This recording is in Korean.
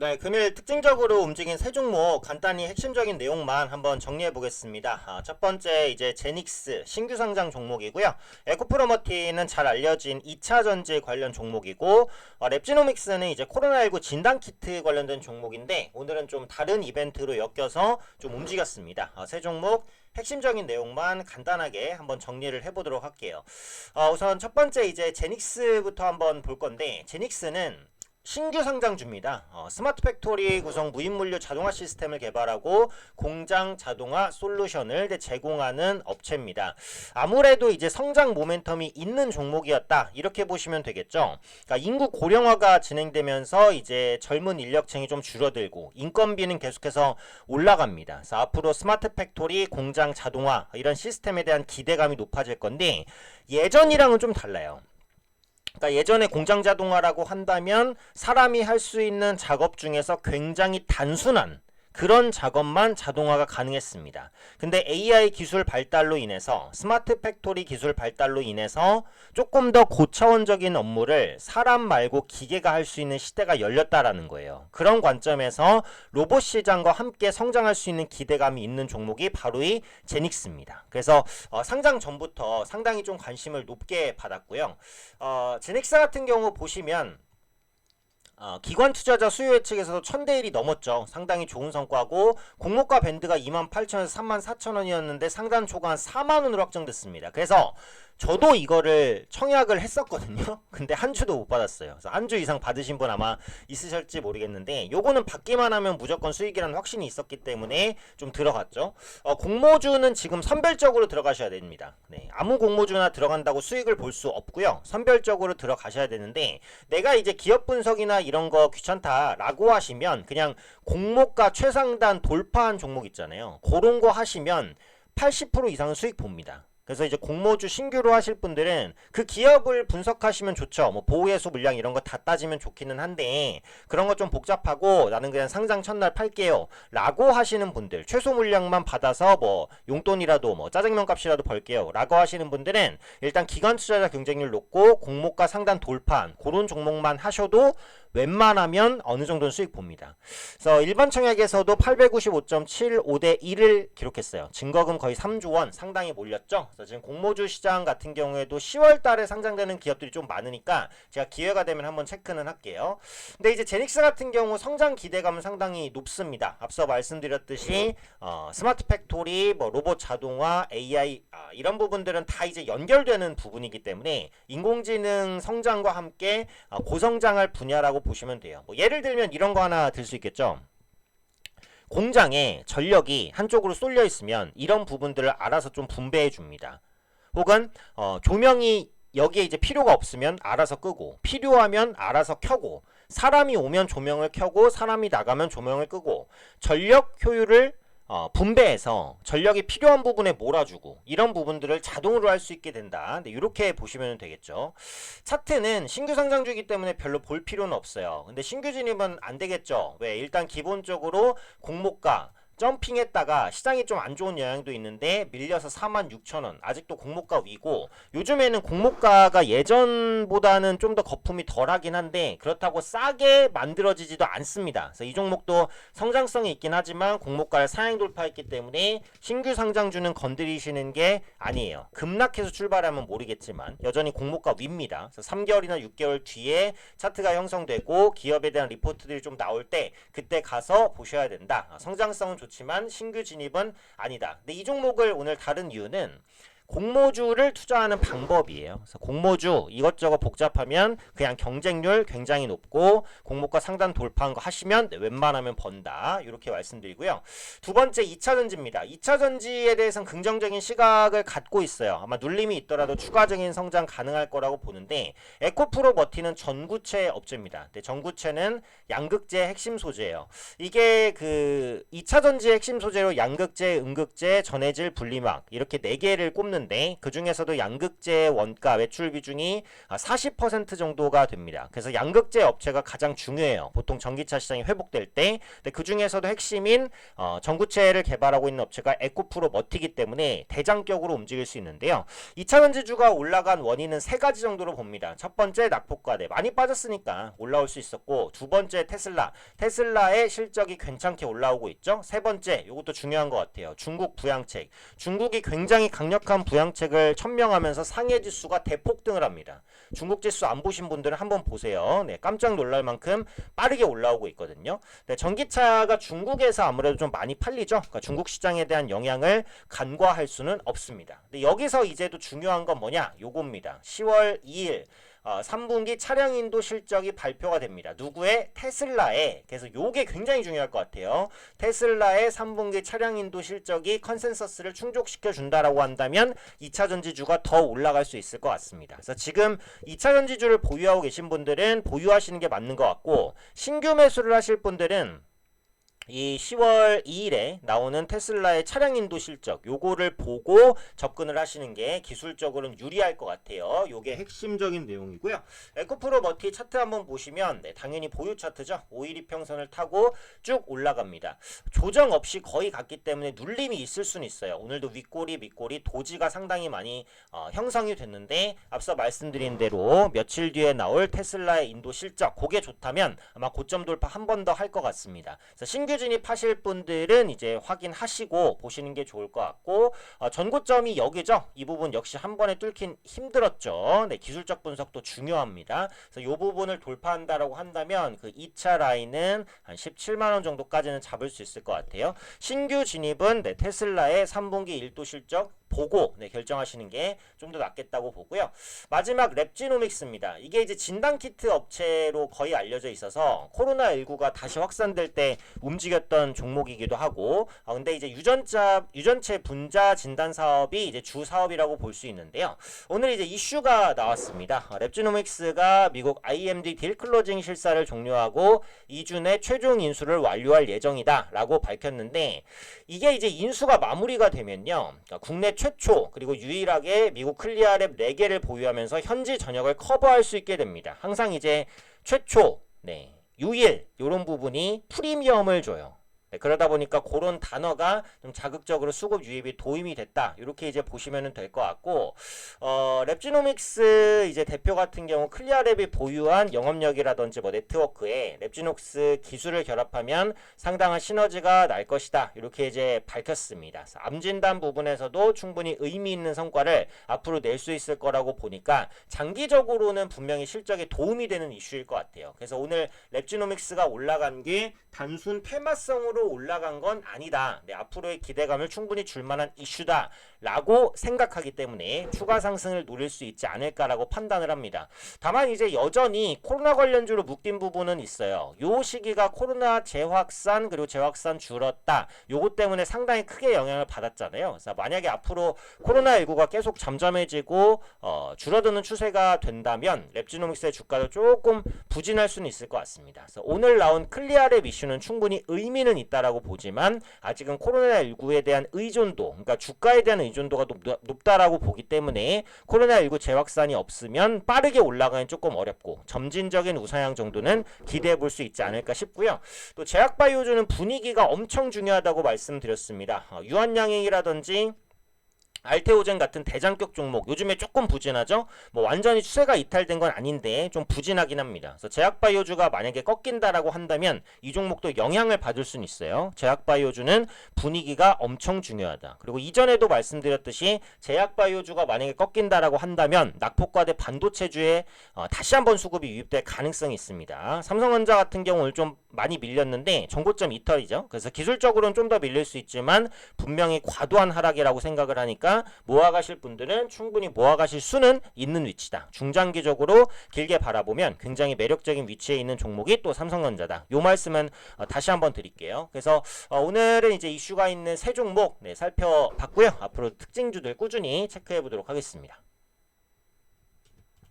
네, 금일 특징적으로 움직인 세 종목 간단히 핵심적인 내용만 한번 정리해 보겠습니다. 아, 첫 번째 이제 제닉스 신규 상장 종목이고요. 에코프로머티는 잘 알려진 2차 전지 관련 종목이고 어, 랩지노믹스는 이제 코로나19 진단 키트 관련된 종목인데 오늘은 좀 다른 이벤트로 엮여서 좀 움직였습니다. 어, 세 종목 핵심적인 내용만 간단하게 한번 정리를 해보도록 할게요. 어, 우선 첫 번째 이제 제닉스부터 한번 볼 건데 제닉스는 신규 상장주입니다. 어, 스마트 팩토리 구성 무인물류 자동화 시스템을 개발하고 공장 자동화 솔루션을 제공하는 업체입니다. 아무래도 이제 성장 모멘텀이 있는 종목이었다 이렇게 보시면 되겠죠. 그러니까 인구 고령화가 진행되면서 이제 젊은 인력층이 좀 줄어들고 인건비는 계속해서 올라갑니다. 그래서 앞으로 스마트 팩토리 공장 자동화 이런 시스템에 대한 기대감이 높아질 건데 예전이랑은 좀 달라요. 그러니까 예전에 공장 자동화라고 한다면 사람이 할 수 있는 작업 중에서 굉장히 단순한 그런 작업만 자동화가 가능했습니다. 근데 AI 기술 발달로 인해서 스마트 팩토리 기술 발달로 인해서 조금 더 고차원적인 업무를 사람 말고 기계가 할 수 있는 시대가 열렸다라는 거예요. 그런 관점에서 로봇 시장과 함께 성장할 수 있는 기대감이 있는 종목이 바로 이 제닉스입니다. 그래서 어, 상장 전부터 상당히 좀 관심을 높게 받았고요. 어, 제닉스 같은 경우 보시면 어, 기관 투자자 수요 예측에서도 1000대 1이 넘었죠. 상당히 좋은 성과고 공모가 밴드가 28,000에서 34,000원이었는데 상단 초과 한 4만 원으로 확정됐습니다. 그래서 저도 이거를 청약을 했었거든요. 근데 한 주도 못 받았어요. 그래서 한 주 이상 받으신 분 아마 있으실지 모르겠는데 요거는 받기만 하면 무조건 수익이라는 확신이 있었기 때문에 좀 들어갔죠. 어, 공모주는 지금 선별적으로 들어가셔야 됩니다. 네, 아무 공모주나 들어간다고 수익을 볼 수 없고요. 선별적으로 들어가셔야 되는데 내가 이제 기업 분석이나 이런 거 귀찮다라고 하시면 그냥 공모가 최상단 돌파한 종목 있잖아요. 그런 거 하시면 80% 이상은 수익 봅니다. 그래서 이제 공모주 신규로 하실 분들은 그 기업을 분석하시면 좋죠. 뭐 보호예수 물량 이런 거 다 따지면 좋기는 한데 그런 거 좀 복잡하고 나는 그냥 상장 첫날 팔게요. 라고 하시는 분들 최소 물량만 받아서 뭐 용돈이라도 뭐 짜장면 값이라도 벌게요. 라고 하시는 분들은 일단 기관 투자자 경쟁률 높고 공모가 상단 돌파한 그런 종목만 하셔도 웬만하면 어느 정도는 수익 봅니다. 그래서 일반 청약에서도 895.75대 1을 기록했어요. 증거금 거의 3조 원 상당히 몰렸죠. 그래서 지금 공모주 시장 같은 경우에도 10월 달에 상장되는 기업들이 좀 많으니까 제가 기회가 되면 한번 체크는 할게요. 근데 이제 제닉스 같은 경우 성장 기대감은 상당히 높습니다. 앞서 말씀드렸듯이 어, 스마트 팩토리, 뭐 로봇 자동화, AI 아, 이런 부분들은 다 이제 연결되는 부분이기 때문에 인공지능 성장과 함께 어, 고성장할 분야라고 보시면 돼요. 뭐 예를 들면 이런 거 하나 들 수 있겠죠. 공장에 전력이 한쪽으로 쏠려 있으면 이런 부분들을 알아서 좀 분배해 줍니다. 혹은 어, 조명이 여기에 이제 필요가 없으면 알아서 끄고 필요하면 알아서 켜고 사람이 오면 조명을 켜고 사람이 나가면 조명을 끄고 전력 효율을 어, 분배해서 전력이 필요한 부분에 몰아주고 이런 부분들을 자동으로 할 수 있게 된다. 근데 이렇게 보시면 되겠죠. 차트는 신규 상장주이기 때문에 별로 볼 필요는 없어요. 근데 신규 진입은 안 되겠죠. 왜? 일단 기본적으로 공모가 점핑했다가 시장이 좀 안 좋은 영향도 있는데 밀려서 46,000원 아직도 공모가 위고 요즘에는 공모가가 예전보다는 좀 더 거품이 덜하긴 한데 그렇다고 싸게 만들어지지도 않습니다. 그래서 이 종목도 성장성이 있긴 하지만 공모가를 상향 돌파했기 때문에 신규 상장주는 건드리시는 게 아니에요. 급락해서 출발하면 모르겠지만 여전히 공모가 위입니다. 그래서 3개월이나 6개월 뒤에 차트가 형성되고 기업에 대한 리포트들이 좀 나올 때 그때 가서 보셔야 된다. 성장성은 좋 지만 신규 진입은 아니다. 근데 이 종목을 오늘 다른 이유는 공모주를 투자하는 방법이에요. 그래서 공모주 이것저것 복잡하면 그냥 경쟁률 굉장히 높고 공모가 상단 돌파한 거 하시면 웬만하면 번다. 이렇게 말씀드리고요. 두 번째 2차 전지입니다. 2차 전지에 대해서는 긍정적인 시각을 갖고 있어요. 아마 눌림이 있더라도 추가적인 성장 가능할 거라고 보는데 에코프로 버티는 전구체 업체입니다. 근데 전구체는 양극재 핵심 소재예요. 이게 그 2차 전지의 핵심 소재로 양극재, 음극재, 전해질, 분리막 이렇게 네 개를 꼽는 나오는데 그 중에서도 양극재 원가 매출 비중이 아, 40% 정도가 됩니다. 그래서 양극재 업체가 가장 중요해요. 보통 전기차 시장이 회복될 때. 근데 그 중에서도 핵심인 어, 전구체를 개발하고 있는 업체가 에코프로 머티기 때문에 대장격으로 움직일 수 있는데요. 2차 전지주가 올라간 원인은 세 가지 정도로 봅니다. 첫 번째 낙폭과대 많이 빠졌으니까 올라올 수 있었고 두 번째 테슬라 테슬라의 실적이 괜찮게 올라오고 있죠. 세 번째 이것도 중요한 것 같아요. 중국 부양책 중국이 굉장히 강력한 부양책을 천명하면서 상해 지수가 대폭등을 합니다. 중국 지수 안 보신 분들은 한번 보세요. 네, 깜짝 놀랄 만큼 빠르게 올라오고 있거든요. 네, 전기차가 중국에서 아무래도 좀 많이 팔리죠. 그러니까 중국 시장에 대한 영향을 간과할 수는 없습니다. 근데 여기서 이제도 중요한 건 뭐냐? 요겁니다. 10월 2일 어, 3분기 차량 인도 실적이 발표가 됩니다. 누구의 테슬라의 그래서 요게 굉장히 중요할 것 같아요. 테슬라의 3분기 차량 인도 실적이 컨센서스를 충족시켜 준다라고 한다면 2차 전지주가 더 올라갈 수 있을 것 같습니다. 그래서 지금 2차 전지주를 보유하고 계신 분들은 보유하시는 게 맞는 것 같고 신규 매수를 하실 분들은 이 10월 2일에 나오는 테슬라의 차량 인도 실적 요거를 보고 접근을 하시는 게 기술적으로는 유리할 것 같아요. 요게 핵심적인 내용이고요. 에코프로 머티 차트 한번 보시면 네, 당연히 보유 차트죠. 5일 이평선을 타고 쭉 올라갑니다. 조정 없이 거의 갔기 때문에 눌림이 있을 수는 있어요. 오늘도 윗꼬리 밑꼬리 도지가 상당히 많이 어, 형성이 됐는데 앞서 말씀드린 대로 며칠 뒤에 나올 테슬라의 인도 실적 그게 좋다면 아마 고점 돌파 한 번 더 할 것 같습니다. 그래서 신규 진입하실 분들은 이제 확인하시고 보시는 게 좋을 것 같고 어, 전고점이 여기죠. 이 부분 역시 한 번에 뚫긴 힘들었죠. 네, 기술적 분석도 중요합니다. 그래서 이 부분을 돌파한다라고 한다면 그 2차 라인은 한 17만 원 정도까지는 잡을 수 있을 것 같아요. 신규 진입은 네, 테슬라의 3분기 1도 실적 보고 네, 결정하시는 게 좀 더 낫겠다고 보고요. 마지막 랩지노믹스입니다. 이게 이제 진단 키트 업체로 거의 알려져 있어서 코로나 19가 다시 확산될 때 움직 였던 종목이기도 하고, 아, 근데 이제 유전자 유전체 분자 진단 사업이 이제 주 사업이라고 볼 수 있는데요. 오늘 이제 이슈가 나왔습니다. 아, 랩지노믹스가 미국 IMD 딜 클로징 실사를 종료하고 2주 내 최종 인수를 완료할 예정이다라고 밝혔는데 이게 이제 인수가 마무리가 되면요. 그러니까 국내 최초 그리고 유일하게 미국 클리아랩 4개를 보유하면서 현지 전역을 커버할 수 있게 됩니다. 항상 이제 최초, 네, 유일 이런 부분이 프리미엄을 줘요. 네, 그러다 보니까 그런 단어가 좀 자극적으로 수급 유입이 도움이 됐다. 이렇게 이제 보시면 될 것 같고, 어, 랩지노믹스 이제 대표 같은 경우 클리아랩이 보유한 영업력이라든지 뭐 네트워크에 랩지노믹스 기술을 결합하면 상당한 시너지가 날 것이다. 이렇게 이제 밝혔습니다. 그래서 암 진단 부분에서도 충분히 의미 있는 성과를 앞으로 낼 수 있을 거라고 보니까 장기적으로는 분명히 실적에 도움이 되는 이슈일 것 같아요. 그래서 오늘 랩지노믹스가 올라간 게 단순 테마성으로 올라간 건 아니다. 네, 앞으로의 기대감을 충분히 줄 만한 이슈다라고 생각하기 때문에 추가 상승을 노릴 수 있지 않을까라고 판단을 합니다. 다만 이제 여전히 코로나 관련주로 묶인 부분은 있어요. 요 시기가 코로나 재확산 그리고 재확산 줄었다. 요것 때문에 상당히 크게 영향을 받았잖아요. 그래서 만약에 앞으로 코로나19가 계속 잠잠해지고 어, 줄어드는 추세가 된다면 랩지노믹스의 주가도 조금 부진할 수는 있을 것 같습니다. 그래서 오늘 나온 클리아랩 이슈는 충분히 의미는 있다 라고 보지만 아직은 코로나19에 대한 의존도, 그러니까 주가에 대한 의존도가 높, 높다라고 보기 때문에 코로나19 재확산이 없으면 빠르게 올라가긴 조금 어렵고 점진적인 우상향 정도는 기대해 볼 수 있지 않을까 싶고요. 또 제약바이오주는 분위기가 엄청 중요하다고 말씀드렸습니다. 어, 유한양행이라든지 알테오젠 같은 대장격 종목 요즘에 조금 부진하죠. 뭐 완전히 추세가 이탈된 건 아닌데 좀 부진하긴 합니다. 그래서 제약바이오주가 만약에 꺾인다라고 한다면 이 종목도 영향을 받을 수는 있어요. 제약바이오주는 분위기가 엄청 중요하다. 그리고 이전에도 말씀드렸듯이 제약바이오주가 만약에 꺾인다라고 한다면 낙폭과대 반도체주에 어, 다시 한번 수급이 유입될 가능성이 있습니다. 삼성전자 같은 경우 오늘 좀 많이 밀렸는데 정고점 이탈이죠. 그래서 기술적으로는 좀 더 밀릴 수 있지만 분명히 과도한 하락이라고 생각을 하 니까 모아가실 분들은 충분히 모아가실 수는 있는 위치다. 중장기적으로 길게 바라보면 굉장히 매력적인 위치에 있는 종목이 또 삼성전자다. 요 말씀은 어, 다시 한번 드릴게요. 그래서 어, 오늘은 이제 이슈가 있는 세 종목 네, 살펴봤고요. 앞으로 특징주들 꾸준히 체크해 보도록 하겠습니다.